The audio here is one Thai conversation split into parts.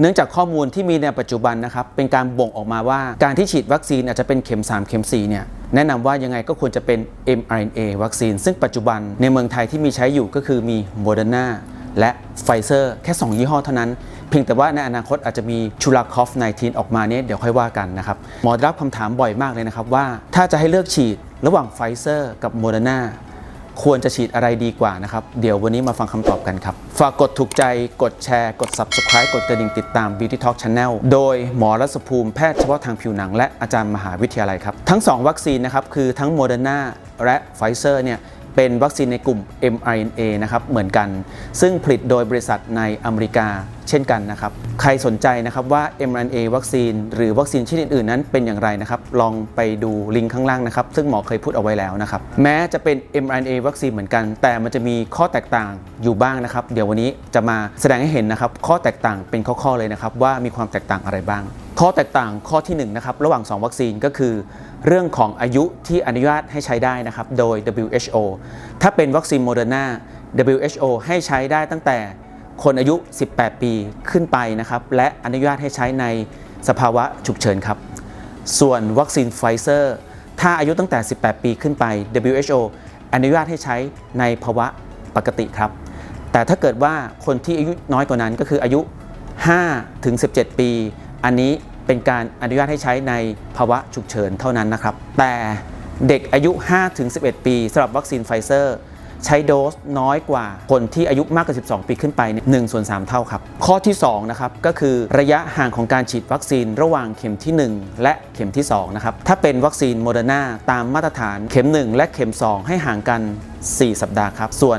เนื่องจากข้อมูลที่มีในปัจจุบันนะครับเป็นการบ่งออกมาว่าการที่ฉีดวัคซีนอาจจะเป็นเข็ม 3 เข็ม4เนี่ยแนะนำว่ายังไงก็ควรจะเป็น mRNA วัคซีน ซึ่งปัจจุบันในเมืองไทยที่มีใช้อยู่ก็คือมี Moderna และไฟเซอร์แค่ 2 ยี่ห้อเท่านั้น เพียงแต่ว่าในอนาคตอาจจะมีชูลาคอฟ 19 ออกมาเนี่ยเดี๋ยวค่อยว่ากันนะครับ หมอรับคำถามบ่อยมากเลยนะครับว่า ถ้าจะให้เลือกฉีดระหว่างไฟเซอร์กับโมเดอร์นา ควรจะฉีดอะไรดีกว่านะครับ เดี๋ยววันนี้มาฟังคำตอบกันครับ ฝากกดถูกใจกดแชร์ กด Subscribe กดกระดิ่งติดตาม Beauty Talk Channel โดยหมอรัศภูมิแพทย์เฉพาะทางผิวหนัง และอาจารย์มหาวิทยาลัยครับ ทั้ง 2 วัคซีนนะครับ คือทั้งโมเดอร์นาและไฟเซอร์เนี่ยเป็นวัคซีนในกลุ่ม mRNA นะครับเหมือนกัน ซึ่งผลิตโดยบริษัทในอเมริกา เช่นกันนะครับ ใครสนใจนะครับว่า mRNA วัคซีน หรือวัคซีนชนิดอื่นๆนั้นเป็นอย่างไรนะครับ ลองไปดูลิงก์ข้างล่างนะครับ ซึ่งหมอเคยพูดเอาไว้แล้วนะครับ แม้จะเป็น mRNA วัคซีนเหมือนกัน แต่มันจะมีข้อแตกต่างอยู่บ้างนะครับ เดี๋ยววันนี้จะมาแสดงให้เห็นนะครับ ข้อแตกต่างเป็นข้อๆเลยนะครับ ว่ามีความแตกต่างอะไรบ้าง ข้อแตกต่างข้อที่1นะครับระหว่าง 2 วัคซีนก็คือ เรื่องของอายุที่อนุญาตให้ใช้ได้นะครับ โดย WHO ถ้าเป็นวัคซีนโมเดอร์นา WHO ให้ใช้ได้ตั้งแต่ คนอายุ 18 ปีขึ้นไปนะครับ และอนุญาตให้ใช้ในสภาวะฉุกเฉินครับ ส่วนวัคซีนไฟเซอร์ถ้าอายุตั้งแต่ 18 ปีขึ้นไป WHO อนุญาตให้ใช้ในภาวะปกติครับ แต่ถ้าเกิดว่าคนที่อายุน้อยกว่านั้นก็คืออายุ 5 ถึง 17 ปี อันนี้เป็นการอนุญาตให้ใช้ในภาวะฉุกเฉินเท่านั้นนะครับ แต่เด็กอายุ 5 ถึง 11 ปีสำหรับวัคซีนไฟเซอร์ ใช้โดสน้อยกว่าคนที่อายุมากกว่า 12 ปีขึ้นไปเนี่ย1ส่วน 3 เท่าครับ ข้อที่2นะครับก็คือระยะห่างของการฉีดวัคซีนระหว่างเข็มที่ 1 และเข็มที่2นะครับถ้าเป็นวัคซีนโมเดอร์นาตามมาตรฐานเข็ม 1 และเข็ม 2 ให้ห่างกัน 4 สัปดาห์ครับ ส่วน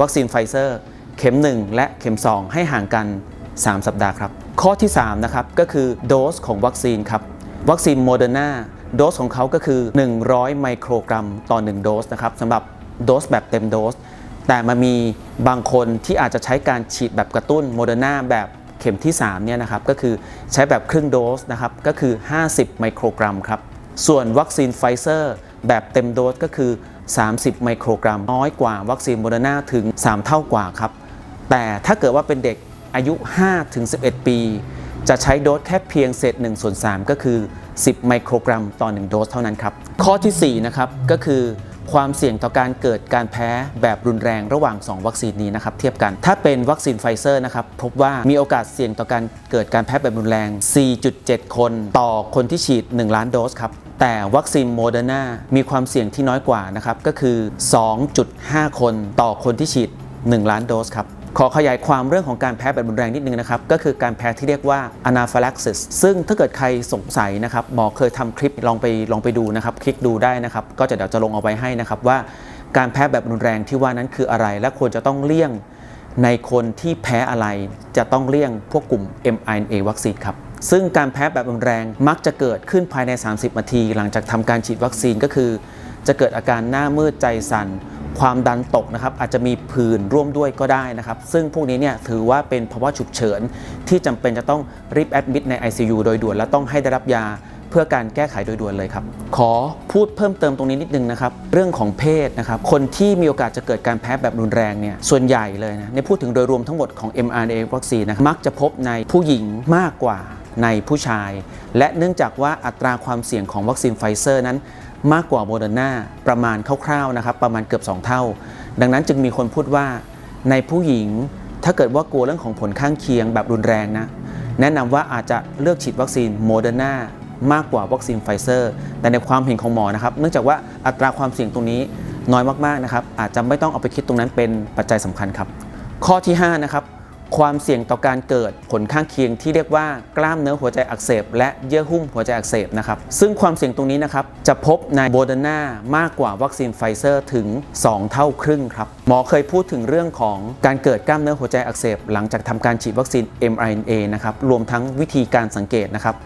วัคซีนไฟเซอร์ เข็ม 1 และเข็ม 2 ให้ห่างกัน 3 สัปดาห์ครับ ข้อที่3นะครับก็คือโดสของวัคซีนครับวัคซีนโมเดอร์นาโดสของเขาก็คือ 100 ไมโครกรัมต่อ 1 โดสนะครับสำหรับ โดสแบบเต็มโดส แต่มันมีบางคนที่อาจจะใช้การฉีดแบบกระตุ้นโมเดอร์นาแบบเข็มที่3เนี่ยนะครับก็คือใช้แบบครึ่งโดสนะครับก็คือ 50 ไมโครกรัมครับส่วนวัคซีนไฟเซอร์แบบเต็มโดสก็คือ 30 ไมโครกรัม น้อยกว่าวัคซีนโมเดอร์นาถึง 3 เท่ากว่าครับ แต่ถ้าเกิดว่าเป็นเด็กอายุ 5-11 ปี จะใช้โดสแค่เพียงเศษ1ส่วน3ก็คือ 10 ไมโครกรัมต่อ 1 โดสเท่านั้นครับ ข้อทีสี่4 นะครับก็คือ ความเสี่ยงต่อการเกิดการแพ้แบบรุนแรงระหว่าง 2 วัคซีนนี้นะครับเทียบกัน ถ้าเป็นวัคซีนไฟเซอร์นะครับพบว่ามีโอกาสเสี่ยงต่อการเกิดการแพ้แบบรุนแรง 4.7 คน ต่อคนที่ฉีด 1 ล้านโดสครับแต่วัคซีนโมเดอร์นามีความเสี่ยงที่น้อยกว่านะครับก็คือ 2.5 คนต่อคนที่ฉีด 1 ล้านโดสครับ ขอขยายความเรื่องของการแพ้แบบรุนแรงนิดนึงนะครับ ก็คือการแพ้ที่เรียกว่า anaphylaxis ซึ่งถ้าเกิดใครสงสัยนะครับหมอเคยทำคลิปลองไปลองไปดูนะครับ คลิกดูได้นะครับ ก็จะเดี๋ยวจะลงเอาไว้ให้นะครับว่าการแพ้แบบรุนแรงที่ว่านั้นคืออะไร และควรจะต้องเลี่ยงในคนที่แพ้อะไรจะต้องเลี่ยงพวกกลุ่ม mRNA วัคซีนครับ ซึ่งการแพ้แบบรุนแรงมักจะเกิดขึ้นภายใน 30 นาที หลังจากทำการฉีดวัคซีนก็คือ จะเกิดอาการหน้ามืดใจสั่น ความดันตกนะครับอาจจะมีผื่นร่วมด้วยก็ได้นะครับ ซึ่งพวกนี้เนี่ยถือว่าเป็นภาวะฉุกเฉิน ที่จำเป็นจะต้องรีบแอดมิดใน ICU โดยด่วนและต้องให้ได้รับยาเพื่อการแก้ไขโดยด่วนเลยครับ ขอพูดเพิ่มเติมตรงนี้นิดนึงนะครับ เรื่องของเพศนะครับ คนที่มีโอกาสจะเกิดการแพ้แบบรุนแรงเนี่ย ส่วนใหญ่เลยนะ ในพูดถึงโดยรวมทั้งหมดของ mRNA วัคซีนนะ มักจะพบในผู้หญิงมากกว่าในผู้ชาย และเนื่องจากว่าอัตราความเสี่ยงของวัคซีนไฟเซอร์นั้น มากกว่าโมเดอร์นาประมาณคร่าวๆนะครับประมาณเกือบ 2 เท่า ดังนั้นจึงมีคนพูดว่าในผู้หญิงถ้าเกิดว่ากลัวเรื่องของผลข้างเคียงแบบรุนแรงนะแนะนำว่าอาจจะเลือกฉีดวัคซีนโมเดอร์นามากกว่าวัคซีนไฟเซอร์ แต่ในความเห็นของหมอนะครับ เนื่องจากว่าอัตราความเสี่ยงตรงนี้น้อยมากๆนะครับอาจจะไม่ต้องเอาไปคิดตรงนั้นเป็นปัจจัยสำคัญครับ ข้อที่5นะครับ ความเสี่ยงต่อการเกิดผลข้างเคียงที่เรียกว่ากล้ามเนื้อหัวใจอักเสบ และเยื่อหุ้มหัวใจอักเสบนะครับซึ่งความเสี่ยงตรงนี้นะครับจะพบในโบเดนามากกว่าวัคซีนไฟเซอร์ถึง 2 เท่าครึ่งครับหมอเคยพูดถึงเรื่องของการเกิดกล้ามเนื้อหัวใจอักเสบ หลังจากทำการฉีดวัคซีน mRNA นะครับรวมทั้งวิธีการสังเกตนะครับ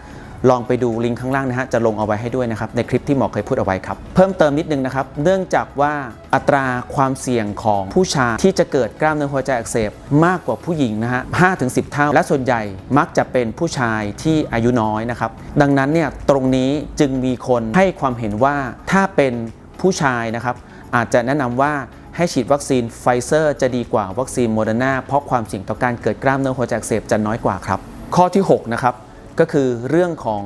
ลองไปดูลิงก์ข้างล่างนะฮะจะลงเอาไว้ให้ด้วยนะครับในคลิปที่หมอเคยพูดเอาไว้ครับ เพิ่มเติมนิดนึงนะครับ เนื่องจากว่าอัตราความเสี่ยงของผู้ชายที่จะเกิดกล้ามเนื้อหัวใจอักเสบมากกว่าผู้หญิงนะฮะ5ถึง10เท่า และส่วนใหญ่มักจะเป็นผู้ชายที่อายุน้อยนะครับ ดังนั้นเนี่ยตรงนี้จึงมีคนให้ความเห็นว่าถ้าเป็นผู้ชายนะครับ อาจจะแนะนำว่าให้ฉีดวัคซีนไฟเซอร์จะดีกว่าวัคซีนโมเดอร์นาเพราะความเสี่ยงต่อการเกิดกล้ามเนื้อหัวใจอักเสบจะน้อยกว่าครับ ข้อที่ 6 นะครับ ก็คือเรื่องของ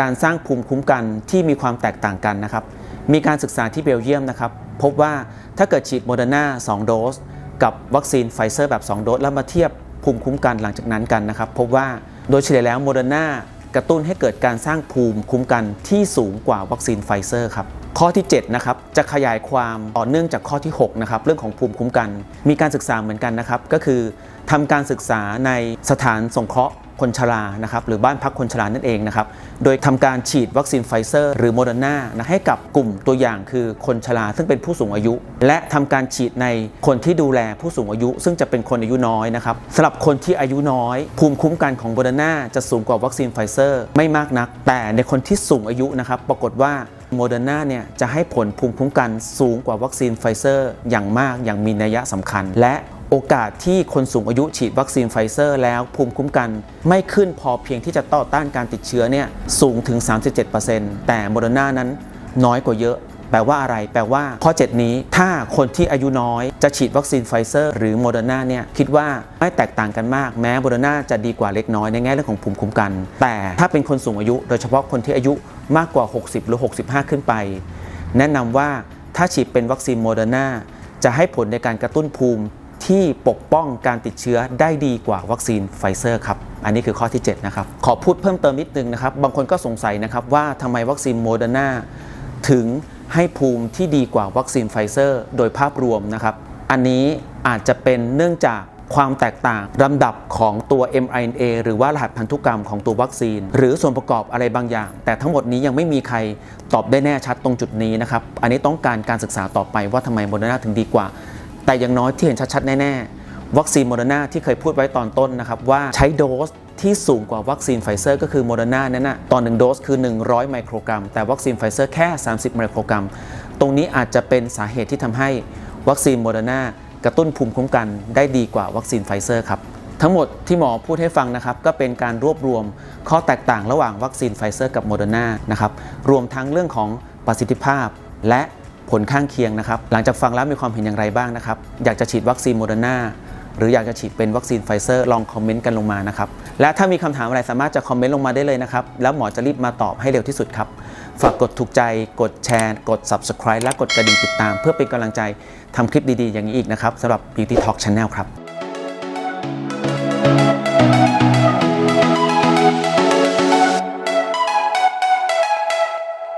การสร้างภูมิคุ้มกันที่มีความแตกต่างกันนะครับ มีการศึกษาที่เบลเยียมนะครับ พบว่าถ้าเกิดฉีดโมเดอร์นา2โดส กับวัคซีนไฟเซอร์แบบ 2 โดส แล้วมาเทียบภูมิคุ้มกันหลังจากนั้นกันนะครับ พบว่าโดยเฉลี่ยแล้วโมเดอร์นากระตุ้นให้เกิดการสร้างภูมิคุ้มกันที่สูงกว่าวัคซีนไฟเซอร์ครับข้อที่7นะครับจะขยายความต่อเนื่องจากข้อที่6นะครับเรื่องของภูมิคุ้มกัน มีการศึกษาเหมือนกันนะครับก็คือทำการศึกษาในสถานสงเคราะห์คนชรานะครับหรือบ้านพักคนชรานั่นเองนะครับโดยทำการฉีดวัคซีนไฟเซอร์หรือโมเดอร์นาให้กับกลุ่มตัวอย่างคือคนชราซึ่งเป็นผู้สูงอายุ และทำการฉีดในคนที่ดูแลผู้สูงอายุ ซึ่งจะเป็นคนอายุน้อยนะครับสำหรับคนที่อายุน้อย ภูมิคุ้มกันของโมเดอร์นาจะสูงกว่าวัคซีนไฟเซอร์ไม่มากนัก แต่ในคนที่สูงอายุนะครับปรากฏว่า โมเดอร์นาเนี่ยจะให้ผลภูมิคุ้มกันสูงกว่าวัคซีนไฟเซอร์อย่างมากอย่างมีนัยสำคัญ และโอกาสที่คนสูงอายุฉีดวัคซีนไฟเซอร์แล้วภูมิคุ้มกันไม่ขึ้นพอเพียงที่จะต่อต้านการติดเชื้อเนี่ยสูงถึง 37%แต่โมเดอร์นานั้นน้อยกว่าเยอะ แปลว่าอะไร แปลว่าข้อ 7 นี้ ถ้าคนที่อายุน้อยจะฉีดวัคซีนไฟเซอร์หรือโมเดอร์นาเนี่ยคิดว่าไม่แตกต่างกันมากแม้โมเดอร์นาจะดีกว่าเล็กน้อยในแง่เรื่องของภูมิคุ้มกัน แต่ถ้าเป็นคนสูงอายุ โดยเฉพาะคนที่อายุมากกว่า 60 หรือ 65 ขึ้นไป แนะนำว่าถ้าฉีดเป็นวัคซีนโมเดอร์นาจะให้ผลในการกระตุ้นภูมิที่ปกป้องการติดเชื้อได้ดีกว่าวัคซีนไฟเซอร์ครับ อันนี้คือข้อที่ 7 นะครับ ขอพูดเพิ่มเติมนิดนึงนะครับ บางคนก็สงสัยนะครับว่าทำไมวัคซีนโมเดอร์นาถึง ให้ภูมิที่ดีกว่าวัคซีนไฟเซอร์โดยภาพรวมนะครับ อันนี้อาจจะเป็นเนื่องจากความแตกต่างลำดับของตัว mRNA หรือว่ารหัสพันธุกรรมของตัววัคซีน หรือส่วนประกอบอะไรบางอย่าง แต่ทั้งหมดนี้ยังไม่มีใครตอบได้แน่ชัดตรงจุดนี้นะครับ อันนี้ต้องการการศึกษาต่อไปว่าทำไมโมเดอร์นาถึงดีกว่า แต่อย่างน้อยที่เห็นชัดๆ แน่ ๆ วัคซีนโมเดอร์นาที่เคยพูดไว้ตอนต้นนะครับว่าใช้โดส ที่สูงกว่าวัคซีนไฟเซอร์ก็คือโมเดอร์นานั้นนะต่อ1โดสคือ 100 ไมโครกรัม แต่วัคซีนไฟเซอร์แค่ 30 ไมโครกรัม ตรงนี้อาจจะเป็นสาเหตุที่ทำให้วัคซีนโมเดอร์นากระตุ้นภูมิคุ้มกันได้ดีกว่าวัคซีนไฟเซอร์ครับทั้งหมดที่หมอพูดให้ฟังนะครับก็เป็นการรวบรวมข้อแตกต่างระหว่างวัคซีนไฟเซอร์กับโมเดอร์นานะครับรวมทั้งเรื่องของประสิทธิภาพและผลข้างเคียงนะครับ หลังจากฟังแล้วมีความเห็นอย่างไรบ้างนะครับ อยากจะฉีดวัคซีนโมเดอร์นา หรืออยากจะฉีดเป็นวัคซีนไฟเซอร์ลองคอมเมนต์กันลงมานะครับและถ้ามีคำถามอะไรสามารถจะคอมเมนต์ลงมาได้เลยนะครับแล้วหมอจะรีบมาตอบให้เร็วที่สุดครับฝากกดถูกใจกดแชร์กด subscribe และกดกระดิ่งติดตาม เพื่อเป็นกำลังใจทำคลิปดีๆ อย่างนี้อีกนะครับสำหรับ Beauty Talk Channel ครับ